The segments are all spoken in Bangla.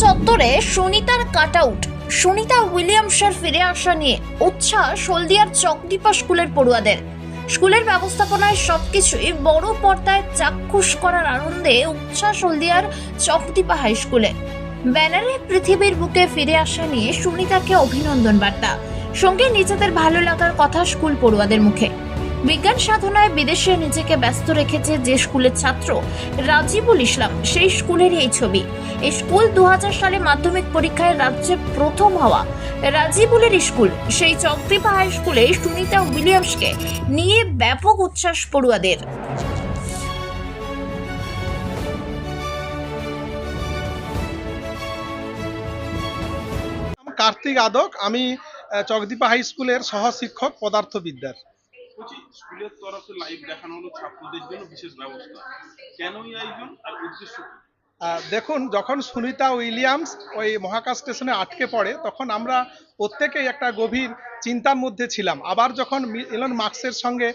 চত্বরে সুনিতার কাট আউট সুনিতা উইলিয়ামসের ফিরে আসা নিয়ে উচ্ছ্বাস হলদিয়ার চকদীপা স্কুলের পড়ুয়াদের। স্কুলের ব্যবস্থাপনায় সবকিছুই বড় পর্দায় চাক্ষুষ করার আনন্দে উচ্ছ্বাস হলদিয়ার চকদীপা হাই স্কুলে। ব্যানারে পৃথিবীর বুকে ফিরে আসা নিয়ে সুনিতাকে অভিনন্দন বার্তা। সঙ্গে নিজেদের ভালো লাগার কথা স্কুল পড়ুয়াদের মুখে। বিজ্ঞান সাধনায় বিদেশে নিজেকে ব্যস্ত রেখেছে যে স্কুলের ছাত্র রাজিবুল ইসলাম, সেই স্কুলেরই এই ছবি। এই স্কুল দু সালে মাধ্যমিক পরীক্ষায় রাজ্যে প্রথম হওয়া। রাজিবুলের স্কুল, সেই চকদীপা হাই স্কুলে সুনিতা উইলিয়ামসকে নিয়ে ব্যাপক উচ্ছ্বাস পড়ুয়াদের। কার্তিক আদক, আমি চকদীপা হাই স্কুলের সহ শিক্ষক পদার্থবিদ্যার। স্কুলের তরফে লাইভ দেখানো হলো ছাত্রদের জন্য বিশেষ ব্যবস্থা। কেন এই আয়োজন আর উদ্দেশ্য কি? দেখুন, যখন সুনিতা উইলিয়ামস ওই মহাকাশ স্টেশনে আটকে পড়ে, তখন আমরা প্রত্যেকেই একটা গভীর চিন্তার মধ্যে ছিলাম। আবার যখন এলন মার্কসের সঙ্গে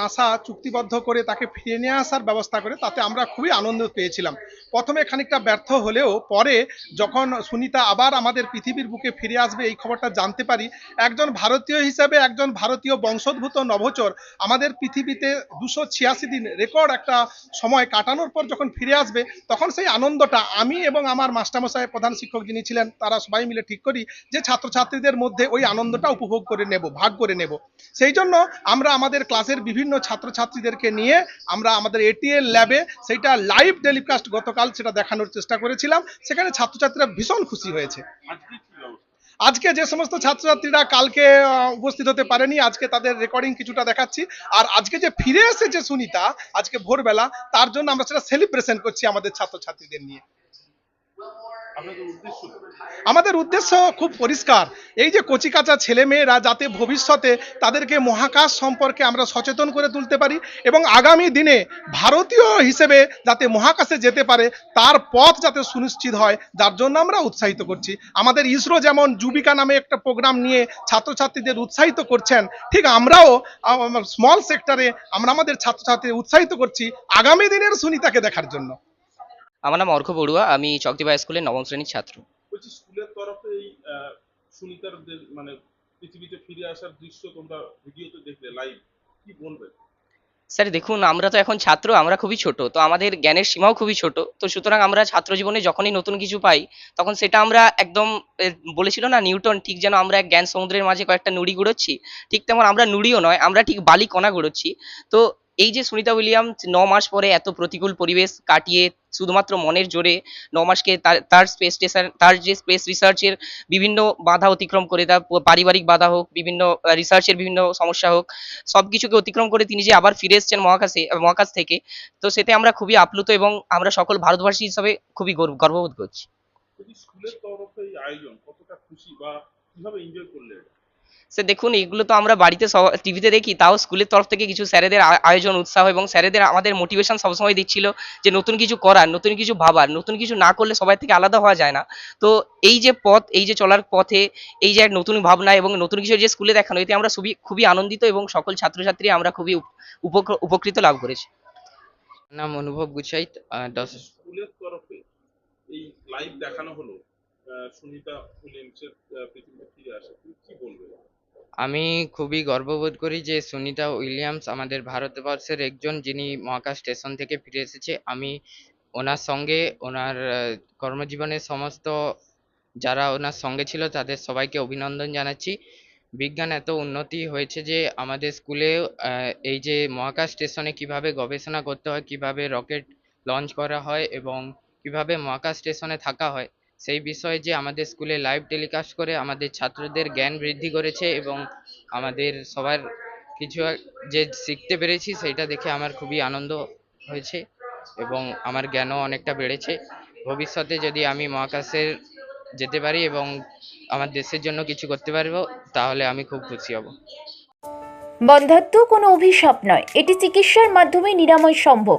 নাসা চুক্তিবদ্ধ করে তাকে ফিরিয়ে নিয়ে আসার ব্যবস্থা করে, তাতে আমরা খুবই আনন্দ পেয়েছিলাম। প্রথমে খানিকটা ব্যর্থ হলেও পরে যখন সুনিতা আবার আমাদের পৃথিবীর বুকে ফিরে আসবে, এই খবরটা জানতে পারি, একজন ভারতীয় হিসাবে একজন ভারতীয় বংশোদ্ভূত নভোচর আমাদের পৃথিবীতে দুশো ছিয়াশি দিন রেকর্ড একটা সময় কাটানোর পর যখন ফিরে আসবে, তখন সেই আনন্দটা আমি এবং আমার মাস্টারমশাই প্রধান শিক্ষক যিনি ছিলেন, তারা সবাই মিলে ঠিক করি যে ছাত্রছাত্রীদের মধ্যে ওই আনন্দটা উপভোগ করে নেব, ভাগ করে নেব। সেই জন্য আমরা আমাদের ক্লাসের বিভিন্ন ছাত্রছাত্রীদেরকে নিয়ে আমরা আমাদের এটিএল ল্যাবে সেইটা লাইভ টেলিকাস্ট গতকাল সেটা দেখানোর চেষ্টা করেছিলাম। সেখানে ছাত্রছাত্রীরা ভীষণ খুশি হয়েছে। আজকে যে সমস্ত ছাত্রছাত্রীরা কালকে উপস্থিত হতে পারেনি, আজকে তাদের রেকর্ডিং কিছুটা দেখাচ্ছি। আর আজকে যে ফিরে এসেছে সুনিতা, আজকে ভোরবেলা, তার জন্য আমরা সেটা সেলিব্রেশন করছি আমাদের ছাত্রছাত্রীদের নিয়ে? আমাদের উদ্দেশ্য খুব পরিষ্কার। এই যে কচিকাচা ছেলে মেয়েরা যাতে ভবিষ্যতে তাদেরকে মহাকাশ সম্পর্কে আমরা সচেতন করে তুলতে পারি এবং আগামী দিনে ভারতীয় হিসেবে যাতে মহাকাশে যেতে পারে, তার পথ যাতে সুনিশ্চিত হয়, যার জন্য আমরা উৎসাহিত করছি। আমাদের ইসরো যেমন যুবিকা নামে একটা প্রোগ্রাম নিয়ে ছাত্রছাত্রীদের উৎসাহিত করছেন, ঠিক আমরাও স্মল সেক্টরে আমরা আমাদের ছাত্রছাত্রীদের উৎসাহিত করছি আগামী দিনের সুনিতাকে দেখার জন্য। আমার নাম অর্ঘ বড়ুয়া আমি চকদিবা স্কুলের নবম শ্রেণির ছাত্র। বলছি স্কুলের তরফে এই সুনিতার মানে পৃথিবীতে ফিরে আসার দৃশ্য তোমরা ভিডিওতে দেখলে লাইভ কি বলবে? স্যার দেখুন আমরা তো এখন ছাত্র আমরা খুবই ছোট তো আমাদের জ্ঞানের সীমাও খুবই ছোট তো সুতরাং আমরা ছাত্র জীবনে যখনই নতুন কিছু পাই তখন সেটা আমরা একদম বলেছিল না নিউটন ঠিক যেন আমরা এক জ্ঞান সমুদ্রের মাঝে কয়েকটা নুড়ি গুড়োচ্ছি ঠিক তেমন আমরা নুড়িও নয় আমরা ঠিক বালি কণা গুড়োচ্ছি তো এই যে সুনিতা উইলিয়াম ন মাস পরে এত প্রতিকূল পরিবেশ কাটিয়ে শুধুমাত্র মনের জোরে ন মাসকে তার স্পেস স্টেশন তার যে স্পেস রিসার্চের বিভিন্ন বাধা অতিক্রম করে তার পারিবারিক বাধা হোক, বিভিন্ন রিসার্চের বিভিন্ন সমস্যা হোক সব কিছুকে অতিক্রম করে তিনি যে আবার ফিরে এসেছেন মহাকাশে, মহাকাশ থেকে, তো সেতে আমরা খুবই আপ্লুত এবং আমরা সকল ভারতবাসী হিসাবে খুবই গর্ব- গর্ববোধ করছি স্কুলের আয়োজন কতটা খুশি বা কীভাবে এনজয়? সে দেখুন এগুলো তো আমরা বাড়িতে টিভিতে দেখি তাও স্কুলের তরফ থেকে কিছু স্যারেদের আয়োজন উৎসাহ এবং স্যারেদের আমাদের মোটিভেশন সবসময় দিচ্ছিল যে নতুন কিছু করার নতুন কিছু ভাবার নতুন কিছু না করলে সবাই থেকে আলাদা হওয়া যায় না। তো এই যে পথ এই যে চলার পথে এই যে এক নতুন ভাবনা এবং নতুন কিছু যে স্কুলে দেখানো এতে আমরা খুবই খুবই আনন্দিত এবং সকল ছাত্রছাত্রী আমরা খুবই উপকৃত লাভ করেছি। নাম অনুভব গুছাইত দশ স্কুলের তরফে এই লাইভ দেখানো হলো সুনিতা উইলিয়ামসের পৃথিবীতে ফিরে আসা, তুমি কি বলবে? আমি খুবই গর্ববোধ করি যে সুনিতা উইলিয়ামস আমাদের ভারতবর্ষের একজন যিনি মহাকাশ স্টেশন থেকে ফিরে এসেছে। আমি ওনার সঙ্গে, ওনার কর্মজীবনের সমস্ত, যারা ওনার সঙ্গে ছিল তাদের সবাইকে অভিনন্দন জানাচ্ছি। বিজ্ঞান এত উন্নতি হয়েছে যে আমাদের স্কুলে এই যে মহাকাশ স্টেশনে কীভাবে গবেষণা করতে হয়, কীভাবে রকেট লঞ্চ করা হয় এবং কীভাবে মহাকাশ স্টেশনে থাকা হয় সেই বিষয়ে যে আমাদের স্কুলে লাইভ টেলিকাস্ট করে আমাদের ছাত্রদের জ্ঞান বৃদ্ধি করেছে এবং আমাদের সবার কিছু যে শিখতে পেরেছি সেইটা দেখে আমার খুবই আনন্দ হয়েছে এবং আমার জ্ঞানও অনেকটা বেড়েছে। ভবিষ্যতে যদি আমি মহাকাশের যেতে পারি এবং আমার দেশের জন্য কিছু করতে পারব, তাহলে আমি খুব খুশি হব। বন্ধাত্ম কোনো অভিশাপ নয়। এটি চিকিৎসার মাধ্যমে নিরাময় সম্ভব।